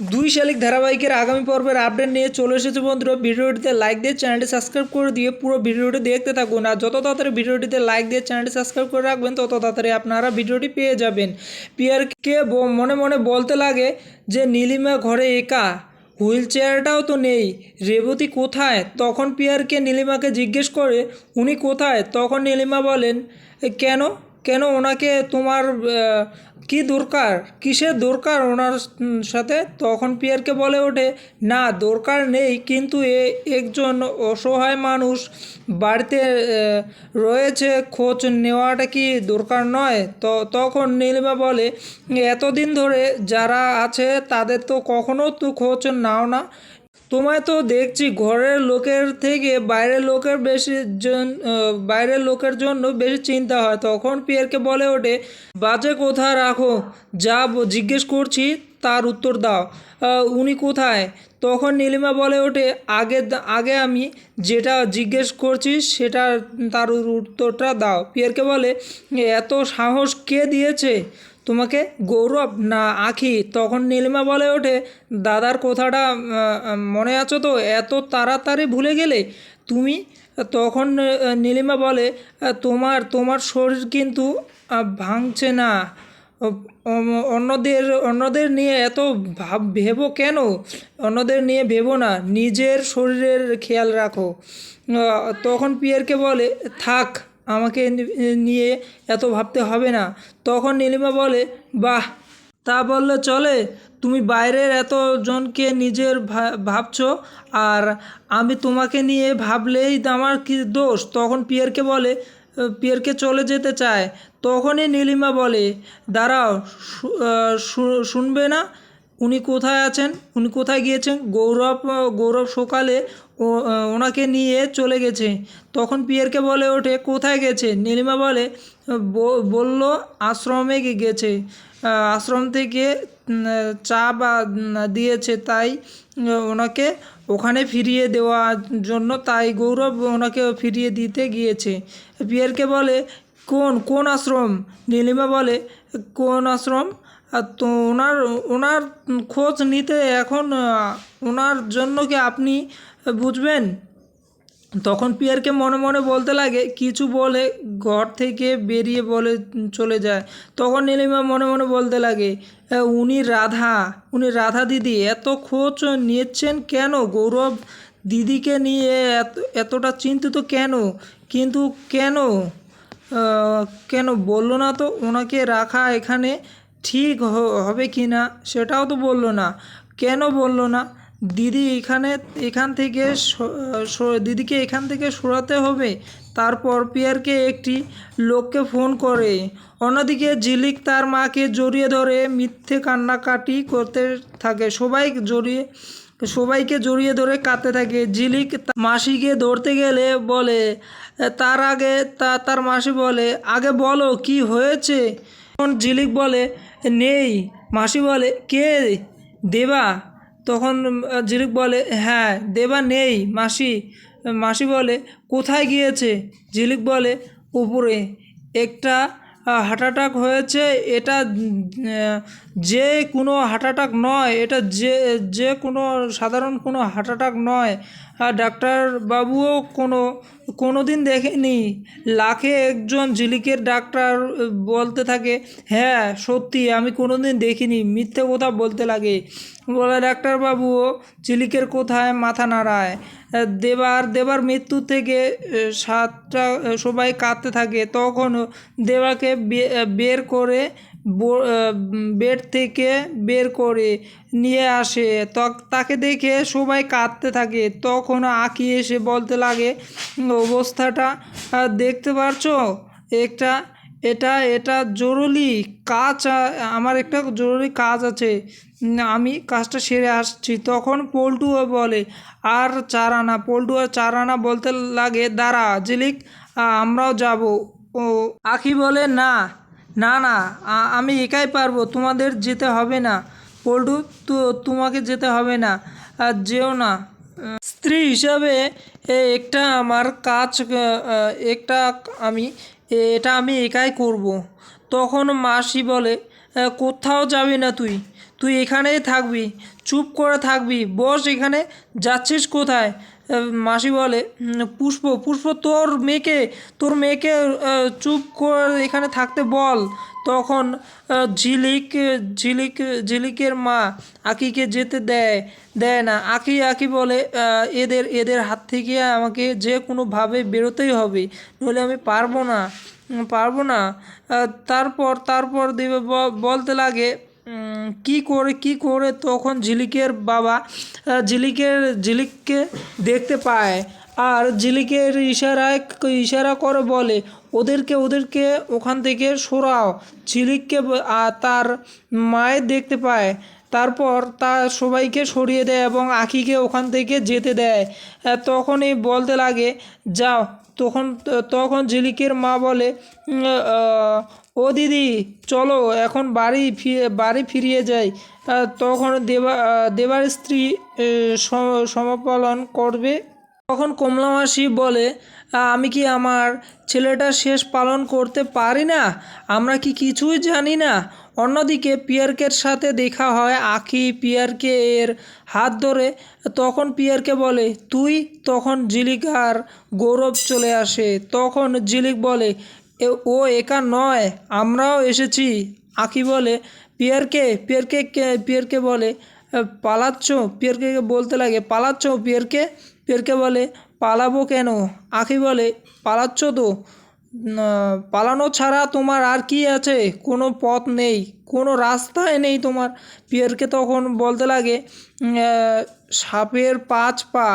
দুই শালিক ধারাবাহিকের আগামী পর্বের আপডেট নিয়ে চলে এসেছে বন্ধুরা। ভিডিওটিতে লাইক দিয়ে চ্যানেলটি সাবস্ক্রাইব করে দিয়ে পুরো ভিডিওটি দেখতে থাকুন। আর যত তাড়াতাড়ি ভিডিওটিতে লাইক দিয়ে চ্যানেলটি সাবস্ক্রাইব করে রাখবেন, তত তাড়াতাড়ি আপনারা ভিডিওটি পেয়ে যাবেন। পিয়ারকে মনে মনে বলতে লাগে যে, নীলিমা ঘরে একা। হুইল চেয়ারটাও তো নেই। রেবতী কোথায়? তখন পিয়ারকে নীলিমাকে জিজ্ঞেস করে, উনি কোথায়? তখন নীলিমা বলেন কেন? কেন ওনাকে তোমার কি দরকার? কিসের দরকার ওনার সাথে? তখন পিয়ারকে বলে ওঠে, না, দরকার নেই, কিন্তু এ একজন অসহায় মানুষ বাড়িতে রয়েছে, খোঁজ নেওয়াটা কি দরকার নয়? তো তখন নীলিমা বলে, এতদিন ধরে যারা আছে তাদের তো কখনো তো খোঁজ নাও না। তোমায় তো দেখছি ঘরের লোকের থেকে বাইরের লোকের বেশি বাইরের লোকের জন্য বেশি চিন্তা হয়। তখন পিয়ারকে বলে ওঠে, বাজে কোথায় রাখো? যা জিজ্ঞেস করছি, তার উত্তর দাও। উনি কোথায়? তখন নীলিমা বলে ওঠে, আগে আগে আমি যেটা জিজ্ঞেস করছি, সেটা তার উত্তরটা দাও। পিয়ারকে বলে, এত সাহস কে দিয়েছে? তোমাকে গৌরব না আখি তখন নীলিমা বলে ওঠে, দাদার কথাটা মনে আছো তো? এত তাড়াতাড়ি ভুলে গেলে? তুমি তখন নীলিমা বলে, তোমার তোমার শরীর কিন্তু ভাঙছে না। অন্যদের অন্যদের নিয়ে এত ভাব, ভেবো কেন? অন্যদের নিয়ে ভেবো না। নিজের শরীরের খেয়াল রাখো। তখন পিয়ারকে বলে, থাক আমাকে নিয়ে এত ভাবতে হবে না। তখন নীলিমা বলে, বাহ, তা বললে চলে। তুমি বাইরের এতজনকে নিজের ভাবছ, আর আমি তোমাকে নিয়ে ভাবলেই আমার কি দোষ? তখন পিয়ারকে বলে পিয়ারকে চলে যেতে চায়। তখনই নীলিমা বলে, দাঁড়াও শুনবে না? উনি কোথায় আছেন? উনি কোথায় গিয়েছেন? গৌরব গৌরব সকালে ও ওনাকে নিয়ে চলে গেছে। তখন পিয়ারকে বলে ওঠে, কোথায় গেছে? নীলিমা বলে বলল, আশ্রমে গেছে। আশ্রম থেকে চা বা দিয়েছে, তাই ওনাকে ওখানে ফিরিয়ে দেওয়ার জন্য তাই গৌরব ওনাকে ফিরিয়ে দিতে গিয়েছে। পিয়ারকে বলে, কোন কোন আশ্রম? নীলিমা বলে, কোন আশ্রম? তো ওনার ওনার খোঁজ নিতে এখন ওনার জন্য কি আপনি বুঝবেন? তখন পিয়ারকে মনে মনে বলতে লাগে, কিছু বলে ঘর থেকে বেরিয়ে বলে চলে যায়। তখন নীলিমা মনে মনে বলতে লাগে উনি রাধা উনি রাধা দিদি, এত খোঁজ নিয়েছেন কেন? গৌরব দিদিকে নিয়ে এত, এতটা চিন্তিত কেন? কিন্তু কেন? কেন বলল না তো? ওনাকে রাখা এখানে ঠিক হবে কি না? সেটাও তো বলল না। কেন বলল না? দিদি এখানে, এখান থেকে দিদিকে এখান থেকে সরাতে হবে। তারপর পিয়ারকে একটি লোককে ফোন করে। অন্যদিকে ঝিলিক তার মাকে জড়িয়ে ধরে মিথ্যে কান্নাকাটি করতে থাকে। সবাই জড়িয়ে, সবাইকে জড়িয়ে ধরে কাঁদতে থাকে। ঝিলিক মাসিকে ধরতে গেলে বলে, তার আগে তা, তার মাসি বলে, আগে বলো কি হয়েছে ঝিলিক বলে, নেই। মাসি বলে, কে দেবা? তখন ঝিলিক বলে হ্যাঁ দেবা নেই, মাসি। মাসি বলে, কোথায় গিয়েছে? ঝিলিক বলে, উপরে। একটা হার্ট অ্যাটাক হয়েছে, এটা যে কোনো হার্ট অ্যাটাক নয়, এটা যে যে কোনো, সাধারণ কোনো হার্ট অ্যাটাক নয়। আর ডাক্তারবাবুও কোনো কোনো দিন দেখেনি। লাখে একজন ঝিলিকের ডাক্তার বলতে থাকে হ্যাঁ সত্যি, আমি কোনো দিন দেখিনি, মিথ্যে কথা বলতে লাগে। বলে ডাক্তারবাবুও চিলিকের কোথায় মাথা নাড়ায়? দেবার দেবার মৃত্যু থেকে সাতটা সবাই কাঁদতে থাকে। তখন দেবাকে বের করে বেড থেকে বের করে নিয়ে আসে। তাকে দেখে সবাই কাঁদতে থাকে। তখন আঁকি এসে বলতে লাগে, অবস্থাটা দেখতে পারছ? একটা এটা এটা জরুরি কাজ আমার একটা জরুরি কাজ আছে। আমি কাজটা সেরে আসছি। তখন পল্টুও বলে, আর চার আনা পল্টু আর চার আনা বলতে লাগে, দাঁড়া, জিলিক আমরাও যাব। ও আখি বলে, না না না আমি একাই পারব, তোমাদের যেতে হবে না। পল্টু, তো, তোমাকে যেতে হবে না আর যেও না। স্ত্রী হিসাবে একটা আমার কাজ একটা আমি এটা আমি একাই করব। তখন মাসি বলে কোথাও যাবি না তুই তুই এখানেই থাকবি, চুপ করে থাকবি, বস এখানে, যাচ্ছিস কোথায় মাসি বলে পুষ্প পুষ্প, তোর মেয়েকে তোর মেয়েকে চুপ করে, এখানে থাকতে বল। তখন ঝিলিক ঝিলিক, ঝিলিকের মা আকিকে যেতে দেয় দেয় না। আকি আকি বলে এদের এদের হাত থেকে আমাকে যে কোনোভাবে বেরোতেই হবে, নইলে আমি পারব না পারব না। তারপর তারপর দেবে বলতে লাগে কি করে কি করে তখন ঝিলিকের বাবা ঝিলিকের ঝিলিককে দেখতে পায়। আর ঝিলিকের ইশারায় ইশারা করে বলে, ওদেরকে ওদেরকে ওখান থেকে সরাও। ঝিলিককে তার মায়ের দেখতে পায়। তারপর তার সবাইকে সরিয়ে দেয় এবং আখিকে ওখান থেকে যেতে দেয়। তখনই বলতে লাগে, যাও। তখন তখন ঝিলিকের মা বলে ও দিদি, চলো, এখন বাড়ি ফিরে, বাড়ি ফিরিয়ে যাই। তখন দেবা, দেবার স্ত্রী সমাপালন করবে? তখন কমলা মাসি বলে আমি কি আমার ছেলেটা শেষ পালন করতে পারি না? আমরা কি কিছুই জানি না? অন্যদিকে পিয়ারকের সাথে দেখা হয় আখি পিয়ারকে এর হাত ধরে। তখন পিয়ারকে বলে, তুই? তখন ঝিলিক আর গৌরব চলে আসে। তখন জিলিক বলে "এ- ও একা নয়, আমরাও এসেছি। আখি বলে, পিয়ারকে পিয়ারকে পিয়ারকে বলে পালাচ্ছ? পিয়ারকে বলতে লাগে, পালাচ্ছ পিয়ারকে? পিয়ারকে বলে, পালাবো কেন? আখি বলে, পালাচ্ছ তো। পালানো ছাড়া তোমার আর কি আছে? কোনো পথ নেই, কোনো রাস্তায় নেই তোমার। পিয়ারকে তখন বলতে লাগে সাপের পাঁচ পা।